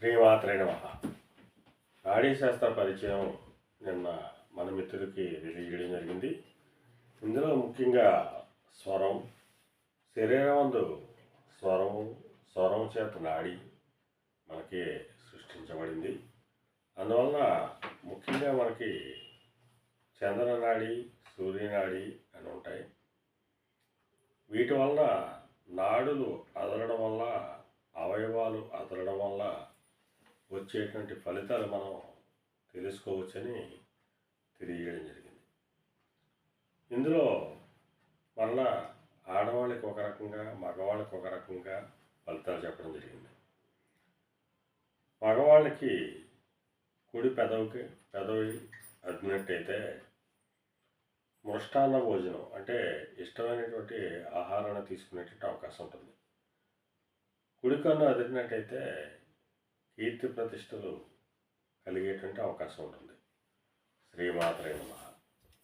శ్రీమాత్రే నమ. నాడీ శాస్త్ర పరిచయం నిన్న మన మిత్రుడికి తెలియజేయడం జరిగింది. ఇందులో ముఖ్యంగా స్వరం శరీరమందు స్వరం స్వరం చేత నాడి మనకి సృష్టించబడింది. అందువలన ముఖ్యంగా మనకి చంద్రనాడి సూర్యనాడి అని ఉంటాయి. వీటి వలన నాడులు అదలడం వల్ల అవయవాలు అదలడం వల్ల వచ్చేటువంటి ఫలితాలు మనం తెలుసుకోవచ్చని తెలియజేయడం జరిగింది. ఇందులో మరలా ఆడవాళ్ళకి ఒక రకంగా మగవాళ్ళకి ఒక రకంగా ఫలితాలు చెప్పడం జరిగింది. మగవాళ్ళకి కుడి పెదవికి పెదవి అద్దినట్టయితే మృష్టాన్న భోజనం అంటే ఇష్టమైనటువంటి ఆహారాన్ని తీసుకునేటువంటి అవకాశం ఉంటుంది. కుడి కన్ను అదిరినట్టయితే కీర్తి ప్రతిష్టలు కలిగేటువంటి అవకాశం ఉంటుంది. శ్రీమాత్రే నమ.